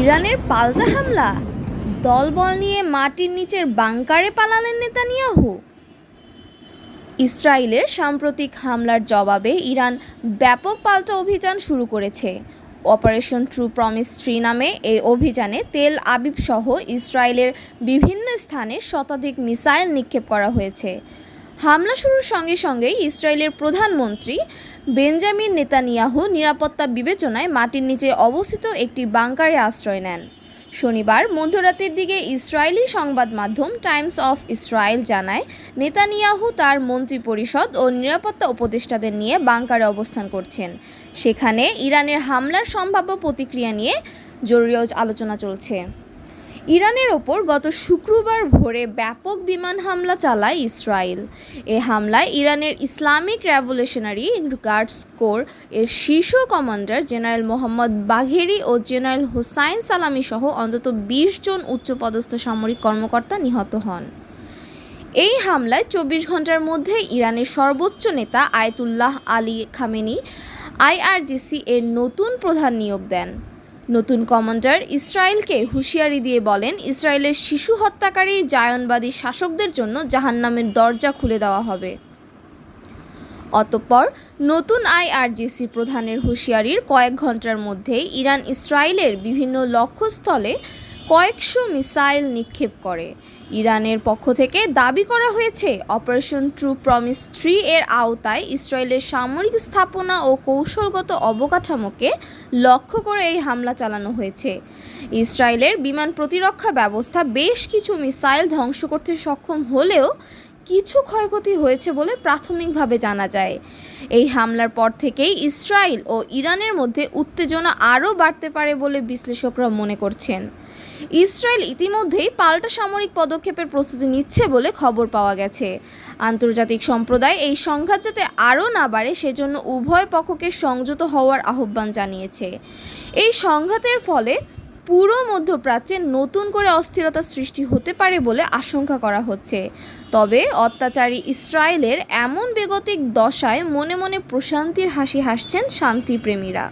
ইরানের পাল্টা হামলা? দলবল নিয়ে মাটির নিচের বাংকারে পালালেন নেতানিয়াহু। ইসরায়েলের সাম্প্রতিক হামলার জবাবে ইরান ব্যাপক পাল্টা অভিযান শুরু করেছে। অপারেশন ট্রু প্রমিস থ্রি নামে এই অভিযানে তেল আবিব সহ ইসরায়েলের বিভিন্ন স্থানে শতাধিক মিসাইল নিক্ষেপ করা হয়েছে। হামলা শুরুর সঙ্গে সঙ্গেই ইসরায়েলের প্রধানমন্ত্রী বেঞ্জামিন নেতানিয়াহু নিরাপত্তা বিবেচনায় মাটির নিচে অবস্থিত একটি বাংকারে আশ্রয় নেন। শনিবার মধ্যরাতের দিকে ইসরায়েলি সংবাদ মাধ্যম টাইমস অফ ইসরায়েল জানায়, নেতানিয়াহু তার মন্ত্রিপরিষদ ও নিরাপত্তা উপদেষ্টাদের নিয়ে বাংকারে অবস্থান করছেন। সেখানে ইরানের হামলার সম্ভাব্য প্রতিক্রিয়া নিয়ে জরুরি আলোচনা চলছে। ইরানের ওপর গত শুক্রবার ভোরে ব্যাপক বিমান হামলা চালায় ইসরায়েল। এ হামলায় ইরানের ইসলামিক রেভলিউশনারি গার্ডস কোর এর শীর্ষ কমান্ডার জেনারেল মোহাম্মদ বাঘেরি ও জেনারেল হোসাইন সালামি সহ অন্তত বিশ জন উচ্চপদস্থ সামরিক কর্মকর্তা নিহত হন। এই হামলায় চব্বিশ ঘণ্টার মধ্যে ইরানের সর্বোচ্চ নেতা আয়তুল্লাহ আলী খামেনি, আইআরজিসি এর নতুন প্রধান নিয়োগ দেন। নতুন কমান্ডার ইসরায়েলকে হুঁশিয়ারি দিয়ে বলেন, ইসরায়েলের শিশু হত্যাকারী জায়নবাদী শাসকদের জন্য জাহান্নামের দরজা খুলে দেওয়া হবে। অতঃপর নতুন আইআরজিসি প্রধানের হুঁশিয়ারির কয়েক ঘণ্টার মধ্যেই ইরান ইসরায়েলের বিভিন্ন লক্ষ্যস্থলে কয়েকশো মিসাইল নিক্ষেপ করে। ইরানের পক্ষ থেকে দাবি করা হয়েছে, অপারেশন ট্রু প্রমিস থ্রি এর আওতায় ইসরায়েলের সামরিক স্থাপনা ও কৌশলগত অবকাঠামোকে লক্ষ্য করে এই হামলা চালানো হয়েছে। ইসরায়েলের বিমান প্রতিরক্ষা ব্যবস্থা বেশ কিছু মিসাইল ধ্বংস করতে সক্ষম হলেও কিছু ক্ষয়ক্ষতি হয়েছে বলে প্রাথমিকভাবে জানা যায়। এই হামলার পর থেকেই ইসরায়েল ও ইরানের মধ্যে উত্তেজনা আরও বাড়তে পারে বলে বিশ্লেষকরা মনে করছেন। ইসরায়েল ইতিমধ্যেই পাল্টা সামরিক পদক্ষেপের প্রস্তুতি নিচ্ছে বলে খবর পাওয়া গেছে। আন্তর্জাতিক সম্প্রদায় এই সংঘাত যাতে আরও না বাড়ে, সেজন্য উভয় পক্ষকে সংযত হওয়ার আহ্বান জানিয়েছে। এই সংঘাতের ফলে পুরো মধ্যপ্রাচ্যে নতুন করে অস্থিরতা সৃষ্টি হতে পারে বলে আশঙ্কা করা হচ্ছে। তবে অত্যাচারী ইসরায়েলের এমন বেগতিক দশায় মনে মনে প্রশান্তির হাসি হাসছেন শান্তিপ্রেমীরা।